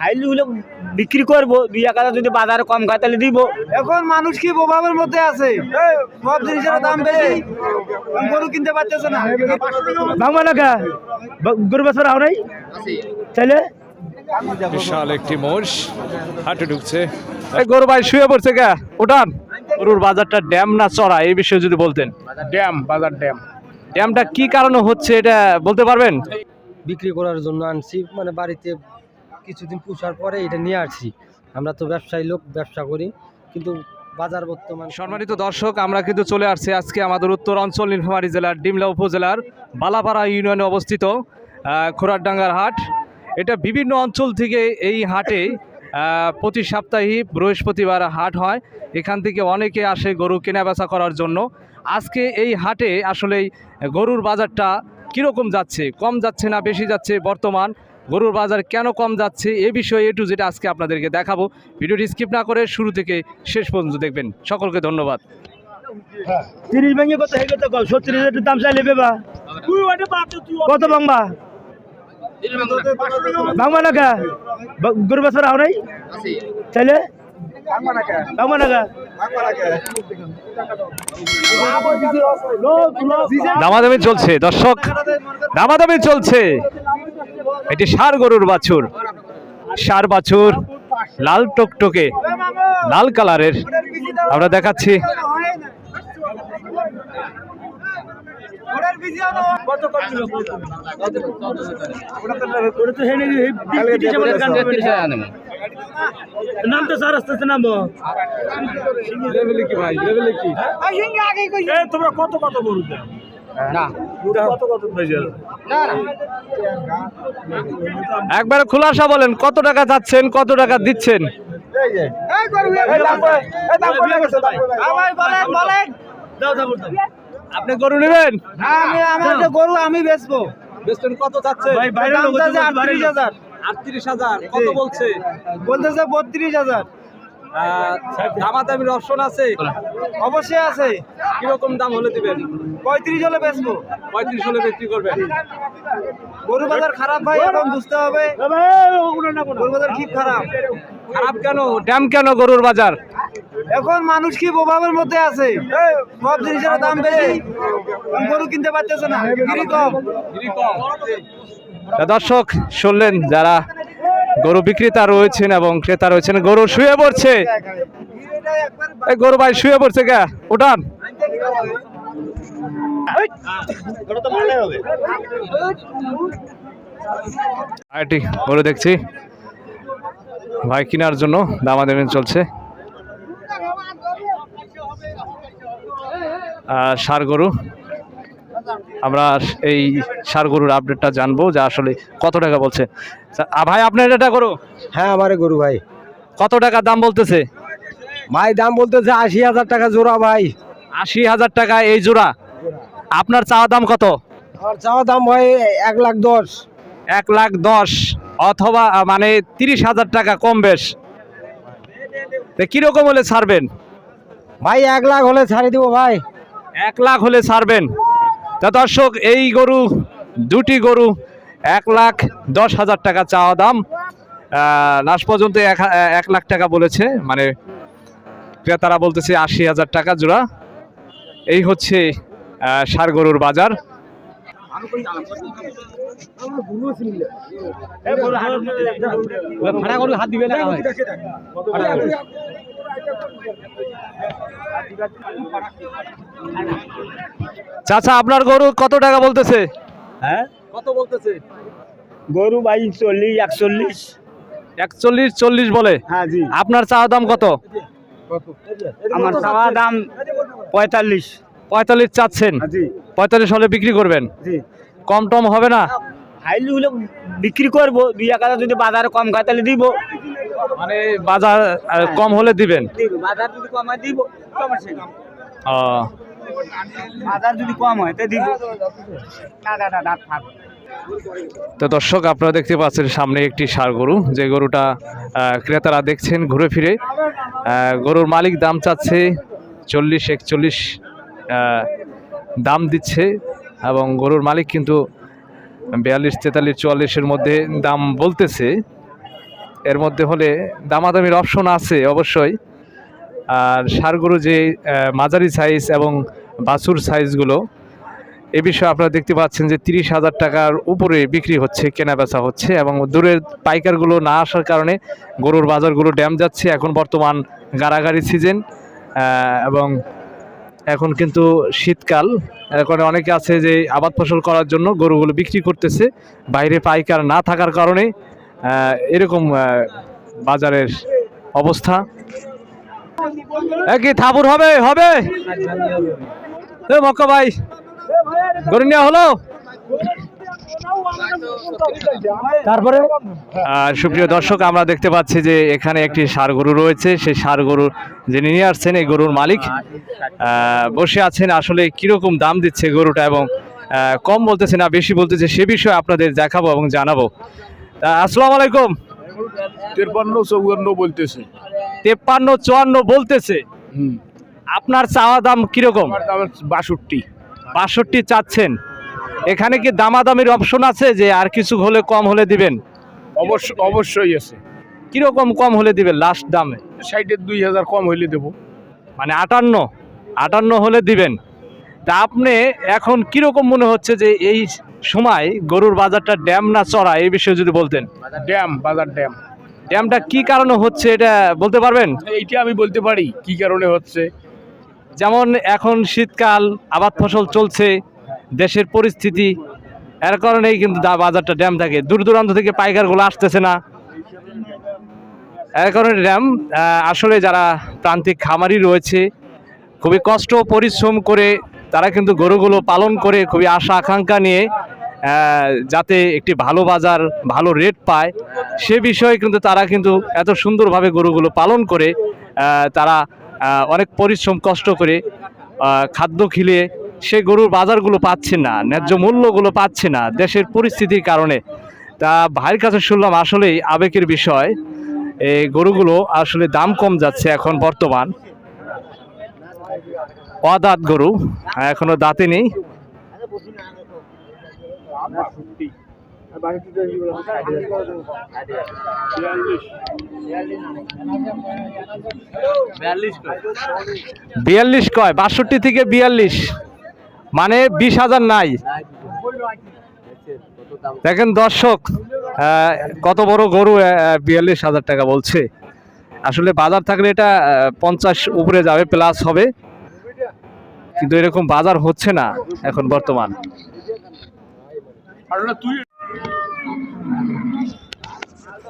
Highly হলে বিক্রি করব দুই এক হাজার যদি বাজারে কম খায় তাহলে দিব। এখন মানুষ কি প্রভাবের মধ্যে আছে? সব জিনিসের দাম বেশি। গরু কিনতে পারতেছে না। ভাঙবা না কা? গরু বছর আও নাই? তাহলে? বিশাল একটি মোষ হাটে ঢুকছে। গরু ভাই শুয়ে পড়ছে গা উঠান। গরুর বাজারটা ড্যাম না চড়া? এই বিষয়ে যদি বলতেন। ড্যাম বাজার ড্যাম। ড্যামটা কি কারণে হচ্ছে এটা বলতে পারবেন? বিক্রি করার জন্য আনছি মানে বাড়িতে কিছুদিন পুষার পরে এটা নিয়ে আসছি। আমরা তো ব্যবসায়ী লোক, ব্যবসা করি। কিন্তু বাজার বর্তমান সম্মানিত দর্শক, আমরা কিন্তু চলে আসছি আজকে আমাদের উত্তর অঞ্চল নীলফামারী জেলার ডিমলা উপজেলার বালাপাড়া ইউনিয়নে অবস্থিত খোরারডাঙ্গার হাট। এটা বিভিন্ন অঞ্চল থেকে এই হাটে প্রতি সাপ্তাহে বৃহস্পতিবার হাট হয়। এখান থেকে অনেকে আসে গরু কেনাবেচা করার জন্য। আজকে এই হাটে আসলে গরুর বাজারটা কীরকম যাচ্ছে? কম যাচ্ছে না বেশি যাচ্ছে বর্তমান? গরুর বাজার কেন কম যাচ্ছে এ বিষয়ে এটু যেটা আজকে আপনাদেরকে দেখাবো। ভিডিওটি স্কিপ না করে শুরু থেকে শেষ পর্যন্ত দেখবেন। সকলকে ধন্যবাদ। তিরিশ ভেঙে কত হয়ে গেছে সত্তর হাজার দাম চাইলে বেবা কত ভাঙবা? ভাঙবা না গরু বছর আও নাই? দামাদামি চলছে দর্শক। দামাদামি চলছে। এটি সার গরুর বাছুর। সার বাছুর লাল টকটকে লাল কালারের। আমরা দেখাচ্ছি। তো নাম তোমরা কত কত গরু কত একবার খোলাসা বলেন কত টাকা যাচ্ছেন কত টাকা দিচ্ছেন? দাও দাও দাও আপনি গরু নেবেন? গরু আমি বেচবো। বেচবেন কত আটত্রিশ হাজার। বলছে? বলতেছে বত্রিশ হাজার। দামাদামির অপশন আছে। অবশ্যই আছে। কীরকম দাম হলে দিবেন? পঁয়ত্রিশ হলে বেচবো। পঁয়ত্রিশ হলে বিক্রি করবেন? গরু বাজার খারাপ ভাই এখন বুঝতে হবে। গরু বাজার খুব খারাপ। খারাপ কেন? ড্যাম কেন গরুর বাজার? এখন মানুষ কি প্রভাবের মধ্যে আছে? সব জিনিসের দাম বেশি। গরু কিনতে পারতেছে না। বিক্রি কম দর্শক শুনলেন যারা গরু বিক্রেতা রয়েছেন এবং ক্রেতা রয়েছেন। গরু শুয়ে পড়ছে। গরু ভাই শুয়ে পড়ছে গা উঠান। গরু দেখছি। ভাই কেনার জন্য দামাদামি চলছে। ষাঁড় গরু। আমরা এই গরুর আপডেটটা জানব যে আসলে কত টাকা বলছে। ভাই আপনার এটা করো হ্যাঁ আমারে গরু ভাই। কত টাকা দাম বলতেছে? ভাই দাম বলতেছে আশি হাজার টাকা জোড়া ভাই। আশি হাজার টাকা এই জোড়া। আপনার চাওয়া দাম কত? চাওয়া দাম ভাই এক লাখ দশ। এক লাখ দশ অথবা মানে তিরিশ হাজার টাকা কম বেশ। কীরকম হলে ছাড়বেন? ভাই এক লাখ হলে ছাড়ি দিব ভাই। এক লাখ হলে ছাড়বেন? তা দর্শক, এই গরু, দুটি গরু, এক লাখ দশ হাজার টাকা চাওয়া দাম। লাস্ট পর্যন্ত এক লাখ টাকা বলেছে মানে ক্রেতারা বলতেছে আশি হাজার টাকা জোড়া। এই হচ্ছে ষাঁড় গরুর বাজার। হাত দিবে না চাচা আপনার গরু কত টাকা বলতেছে? হ্যাঁ? কত বলতেছে? গরু বাইশ চল্লিশ একচল্লিশ। একচল্লিশ চল্লিশ বলে? হ্যাঁ জি। আপনার চাওয়া দাম কত? আমার চাওয়া দাম পঁয়তাল্লিশ। পঁয়তাল্লিশ চাচ্ছেন? হ্যাঁ, জি। পঁয়তাল্লিশ হলে বিক্রি করবেন? জি। কম টম হবে না? হাইলি হলে বিক্রি করব দুই এক হাজার যদি বাজারে কম খায় তাহলে দিব। মানে বাজার কম হলে দিবেন? বাজার যদি কম হয় দিব সমস্যা ও। বাজার যদি কম হয় তো দিব। না না না না থাক। তো দর্শক আপনারা দেখতে পাচ্ছেন সামনে একটি সার গরু। যে গরুটা ক্রেতারা দেখছেন ঘুরে ফিরে। গরুর মালিক দাম চাচ্ছে চল্লিশ একচল্লিশ দাম দিচ্ছে এবং গরুর মালিক কিন্তু বিয়াল্লিশ তেতাল্লিশ চুয়াল্লিশের মধ্যে দাম বলতেছে। এর মধ্যে হলে দামাদামির অপশন আছে অবশ্যই। আর সার গরু যে মাঝারি সাইজ এবং বাছুর সাইজগুলো এ বিষয়ে আপনারা দেখতে পাচ্ছেন যে তিরিশ হাজার টাকার উপরে বিক্রি হচ্ছে কেনা বেচা হচ্ছে এবং দূরের পাইকারগুলো না আসার কারণে গরুর বাজারগুলো ড্যাম যাচ্ছে। এখন বর্তমান গাড়াগাড়ি সিজন এবং এখন কিন্তু শীতকাল। এখন অনেকে আছে যে আবাদ ফসল করার জন্য গরুগুলো বিক্রি করতেছে। বাইরে পাইকার না থাকার কারণে এরকম বাজারের অবস্থা। কি থাপুর হবে হবে? মক্কা ভাই, গরু নেওয়া হলো? তারপরে? আর সুপ্রিয় দর্শক, আমরা দেখতে পাচ্ছি যে এখানে একটি ষাড় গরু রয়েছে। সেই ষাড় গরু যিনি নিয়ে আসছেন, এই গরুর মালিক বসে আছেন। আসলে কীরকম দাম দিচ্ছে গরুটা এবং কম বলতেছে না, বেশি বলতেছে, সে বিষয়ে আপনাদের দেখাবো এবং জানাব। আসসালামু আলাইকুম। তিরপান্ন চৌয়ান্ন বলতেছে। তেপ্পান্ন চুয়ান্ন বলতেছে। আপনার চাওয়া দাম কীরকম? বাষট্টি। বাষট্টি চাচ্ছেন। এখানে কি দামাদামির অপশন আছে যে আর কিছু হলে কম হলে দিবেন? অবশ্য অবশ্যই আছে। কীরকম কম হলে দিবেন লাস্ট দামে? সাইডের দুই হাজার কম হলে দেবো। মানে আটান্ন আটান্ন হলে দিবেন। তা আপনি এখন কীরকম মনে হচ্ছে যে এই সময় গরুর বাজারটা ড্যাম না চড়া এই বিষয়ে যদি বলতেন? ড্যাম বাজার ড্যাম। ড্যামটা কি কারণে হচ্ছে এটা বলতে পারবেন? এইটা আমি বলতে পারি কি কারণে হচ্ছে? যেমন এখন শীতকাল আবাদ ফসল চলছে দেশের পরিস্থিতি এর কারণেই কিন্তু বাজারটা ড্যাম থাকে। দূর দূরান্ত থেকে পাইকারগুলো আসতেছে না। এর কারণে ড্যাম আসলে যারা প্রান্তিক খামারি রয়েছে খুবই কষ্ট পরিশ্রম করে তারা কিন্তু গরুগুলো পালন করে খুবই আশা, আকাঙ্ক্ষা নিয়ে যাতে একটি ভালো বাজার, ভালো রেট পায়। সে বিষয়ে কিন্তু তারা কিন্তু এত সুন্দরভাবে গরুগুলো পালন করে তারা অনেক পরিশ্রম, কষ্ট করে খাদ্য খিলিয়ে সে গরুর বাজারগুলো পাচ্ছে না, ন্যায্য মূল্যগুলো পাচ্ছে না দেশের পরিস্থিতির কারণে। তা ভাইয়ের কাছে শুনলাম আসলেই আবেগের বিষয়, এই গরুগুলো আসলে দাম কম যাচ্ছে এখন বর্তমান। অদাঁত গরু। এখনও দাঁতে নেই। বিয়াল্লিশ কয়? বাষট্টি থেকে বিয়াল্লিশ। মানে বিশ হাজার নাই। দেখেন দর্শক আহ, কত বড় গরু বিয়াল্লিশ হাজার টাকা বলছে। আসলে বাজার থাকলে এটা পঞ্চাশ উপরে যাবে প্লাস হবে। কিন্তু এরকম বাজার হচ্ছে না এখন বর্তমান।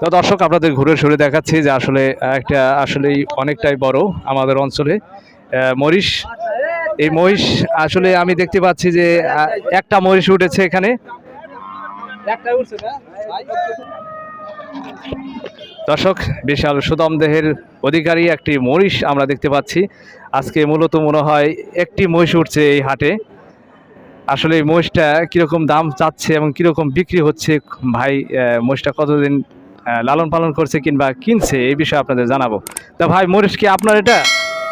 তো দর্শক আপনাদের ঘুরে সরে দেখাচ্ছি যে আসলে একটা আসলেই অনেকটাই বড় আমাদের অঞ্চলে মহিষ। এই মহিষ আসলে আমি দেখতে পাচ্ছি যে একটা মহিষ উঠেছে এখানে। দর্শক বিশাল সুদম দেহের অধিকারী একটি মহিষ আমরা দেখতে পাচ্ছি। আজকে মূলত মনে হয় একটি মহিষ উঠছে এই হাটে। আসলে এই মহিষটা কীরকম দাম চাচ্ছে এবং কীরকম বিক্রি হচ্ছে? ভাই মহিষটা কতদিন লালন পালন করছে কিংবা কিনছে? এই বিষয়ে আপনাদের জানাব। তা ভাই মহিষ কি আপনার এটা?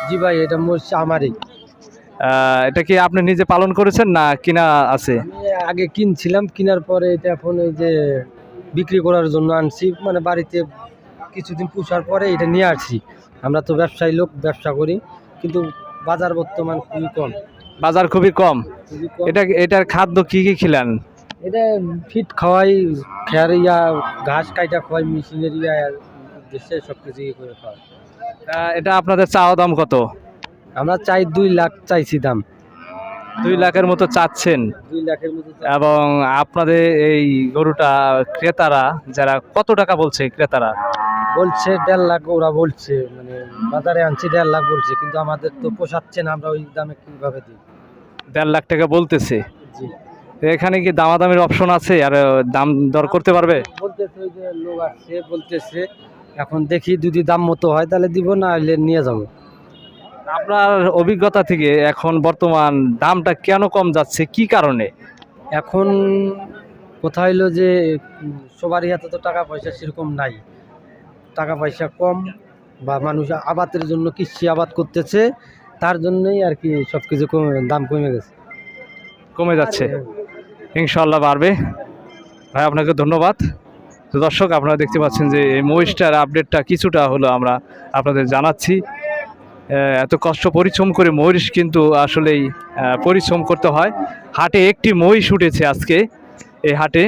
জি ভাই এটা মরছে আমারই। এটা কি আপনি নিজে পালন করেছেন না কিনা আছে? আগে কিনছিলাম কেনার পরে এটা এখন এই যে বিক্রি করার জন্য আনছি। মানে বাড়িতে কিছুদিন পুষার পরে এটা নিয়ে আসছি। আমরা তো ব্যবসায়ী লোক ব্যবসা করি কিন্তু বাজার বর্তমান খুবই কম। বাজার খুবই কম। খুবই কম। এটা এটার খাদ্য কি কি খিলান? এটা ফিট খাওয়াই খেয়ার ইয়া ঘাস কাইটা খাওয়াই মেশিনের ইয়া দেশে সব কিছু ইয়ে করে খাওয়াই। আহ, এটা আপনাদের চাওয়া দাম কত? আমরা চাই দুই লাখ চাইছি দাম। দুই লাখের মতো চাচ্ছেন। দুই লাখের মতো চাই। এবং আপনাদের এই গরুটা ক্রেতারা যারা কত টাকা বলছে ক্রেতারা? বলছে দেড় লাখ ওরা বলছে মানে বাজারে আনছি দেড় লাখ বলছে কিন্তু আমাদের তো পোষাচ্ছে না আমরা ওই দামে কীভাবে দিই? দেড় লাখ টাকা বলতেছে? জি। তো এখানে কি দামাদামির অপশন আছে? আর দাম দর করতে পারবে? বলতেছে ওই যে লোক আসছে বলতেছে এখন দেখি যদি দাম মতো হয় তাহলে দিব না হলে নিয়ে যাব। আপনার অভিজ্ঞতা থেকে এখন বর্তমান দামটা কেন কম যাচ্ছে? কি কারণে? এখন কথা হইল যে সবারই হাতে তো টাকা পয়সা সেরকম নাই। টাকা পয়সা কম বা মানুষ আবাদের জন্য কৃষি আবাদ করতেছে, তার জন্যই আর কি সব কিছু কমে, দাম কমে গেছে। কমে যাচ্ছে। ইনশাল্লাহ বাড়বে। ভাই, আপনাকে ধন্যবাদ। তো দর্শক, আপনারা দেখতে পাচ্ছেন যে এই মহিষটার আপডেটটা কিছুটা হলো আমরা আপনাদের জানাচ্ছি। এত কষ্ট পরিশ্রম করে মহিষ কিন্তু আসলেই পরিশ্রম করতে হয়। হাটে একটি মহিষ উঠেছে আজকে, এই হাটে।